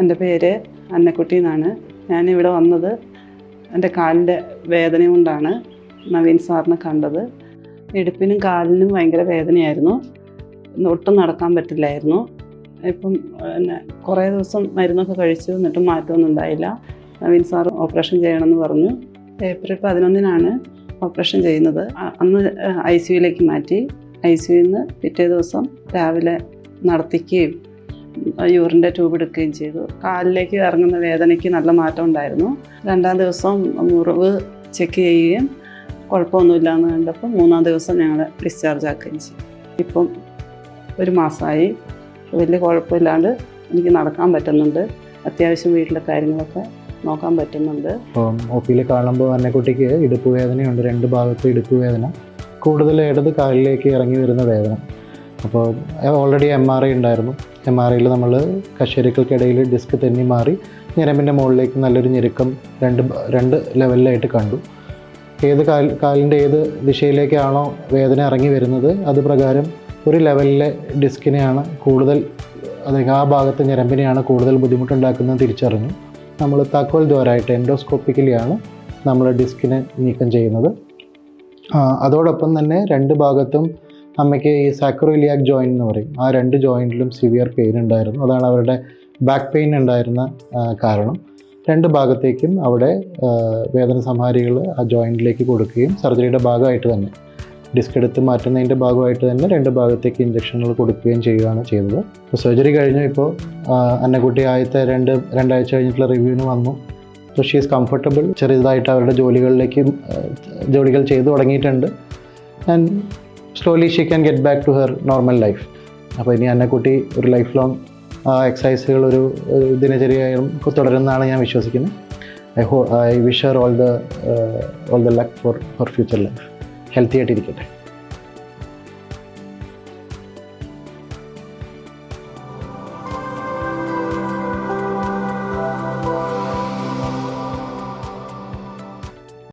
എന്റെ പേര് അന്നക്കുട്ടി എന്നാണ്. ഞാനിവിടെ വന്നത് എന്റെ കാലിന്റെ വേദന കൊണ്ടാണ് നവീൻ സാറിനെ കണ്ടത്. ഇടുപ്പിനും കാലിനും ഭയങ്കര വേദനയായിരുന്നു. ഒട്ടും നടക്കാൻ പറ്റില്ലായിരുന്നു. ഇപ്പം പിന്നെ കുറേ ദിവസം മരുന്നൊക്കെ കഴിച്ചു എന്നിട്ടും മാറ്റമൊന്നും ഉണ്ടായില്ല. നവീൻ സാർ ഓപ്പറേഷൻ ചെയ്യണമെന്ന് പറഞ്ഞു. ഏപ്രിൽ പതിനൊന്നിനാണ് ഓപ്പറേഷൻ ചെയ്യുന്നത്. അന്ന് ഐ സിയുയിലേക്ക് മാറ്റി. ഐ സിയുയിൽ നിന്ന് പിറ്റേ ദിവസം രാവിലെ നടത്തിക്കുകയും യൂറിന്റെ ട്യൂബ് എടുക്കുകയും ചെയ്തു. കാലിലേക്ക് ഇറങ്ങുന്ന വേദനയ്ക്ക് നല്ല മാറ്റം ഉണ്ടായിരുന്നു. രണ്ടാം ദിവസം മുറിവ് ചെക്ക് ചെയ്യുകയും കുഴപ്പമൊന്നുമില്ല എന്ന് കണ്ടപ്പോൾ മൂന്നാം ദിവസം ഞങ്ങൾ ഡിസ്ചാർജ് ആക്കുകയും ചെയ്തു. ഇപ്പം ഒരു മാസമായി. വലിയ കുഴപ്പമില്ലാണ്ട് എനിക്ക് നടക്കാൻ പറ്റുന്നുണ്ട്. അത്യാവശ്യം വീട്ടിലെ കാര്യങ്ങളൊക്കെ നോക്കാൻ പറ്റുന്നുണ്ട്. അപ്പം ഒ പിയിൽ കാണുമ്പോൾ അന്നക്കുട്ടിക്ക് ഇടുപ്പ് വേദനയുണ്ട്. രണ്ട് ഭാഗത്ത് ഇടുപ്പ് വേദന. കൂടുതൽ ഇടത് കാലിലേക്ക് ഇറങ്ങി വരുന്ന വേദന. അപ്പോൾ ഓൾറെഡി എം ആർ ഐ ഉണ്ടായിരുന്നു. ആർ നമ്മൾ കശേരുക്കൾക്കിടയിൽ ഡിസ്ക് തെന്നി മാറി ഞരമ്പിന്റെ മുകളിലേക്ക് നല്ലൊരു ഞെരുക്കം രണ്ട് രണ്ട് ലെവലിലായിട്ട് കണ്ടു. ഏത് കാൽ കാലിന്റെ ഏത് ദിശയിലേക്കാണോ വേദന ഇറങ്ങി വരുന്നത് അത് പ്രകാരം ഒരു ലെവലിലെ ഡിസ്കിനെയാണ് കൂടുതൽ അതായത് ആ ഭാഗത്തെ ഞരമ്പിനെയാണ് കൂടുതൽ ബുദ്ധിമുട്ടുണ്ടാക്കുന്നത് തിരിച്ചറിഞ്ഞു. നമ്മൾ തക്കോൽ ദ്വാരമായിട്ട് എൻഡോസ്കോപ്പിക്കലിയാണ് നമ്മൾ ഡിസ്കിനെ നീക്കം ചെയ്യുന്നത്. അതോടൊപ്പം തന്നെ രണ്ട് ഭാഗത്തും അമ്മയ്ക്ക് ഈ സാക്രോയിലിയാക് ജോയിൻ എന്ന് പറയും. ആ രണ്ട് ജോയിന്റിലും സിവിയർ പെയിൻ ഉണ്ടായിരുന്നു. അതാണ് അവരുടെ ബാക്ക് പെയിൻ ഉണ്ടായിരുന്ന കാരണം. രണ്ട് ഭാഗത്തേക്കും അവിടെ വേദന സംഹാരികൾ ആ ജോയിന്റിലേക്ക് കൊടുക്കുകയും സർജറിയുടെ ഭാഗമായിട്ട് തന്നെ. ഡിസ്ക് എടുത്ത് മാറ്റുന്നതിന്റെ ഭാഗമായിട്ട് തന്നെ രണ്ട് ഭാഗത്തേക്ക് ഇഞ്ചക്ഷനുകൾ കൊടുക്കുകയും ചെയ്യുകയാണ് ചെയ്തത്. ഇപ്പോൾ സർജറി കഴിഞ്ഞു ഇപ്പോൾ അന്നക്കുട്ടി ആദ്യത്തെ രണ്ട് രണ്ടാഴ്ച കഴിഞ്ഞിട്ടുള്ള റിവ്യൂവിന് വന്നു. സോ ഷീ ഈസ് കംഫർട്ടബിൾ ചെറിയതായിട്ട് അവരുടെ ജോലികളിലേക്ക് ജോലികൾ ചെയ്തു തുടങ്ങിയിട്ടുണ്ട്. And slowly she can get back to her normal life അപ്പോൾ ഇനി അന്നക്കുട്ടി ഒരു ലൈഫ് ലോങ് എക്സസൈസുകൾ ഒരു ദിനചര്യയും തുടരുന്നതാണ് ഞാൻ വിശ്വസിക്കുന്നത്. I hope I wish her all the all the luck for for future life healthy ആയിട്ടിരിക്കട്ടെ.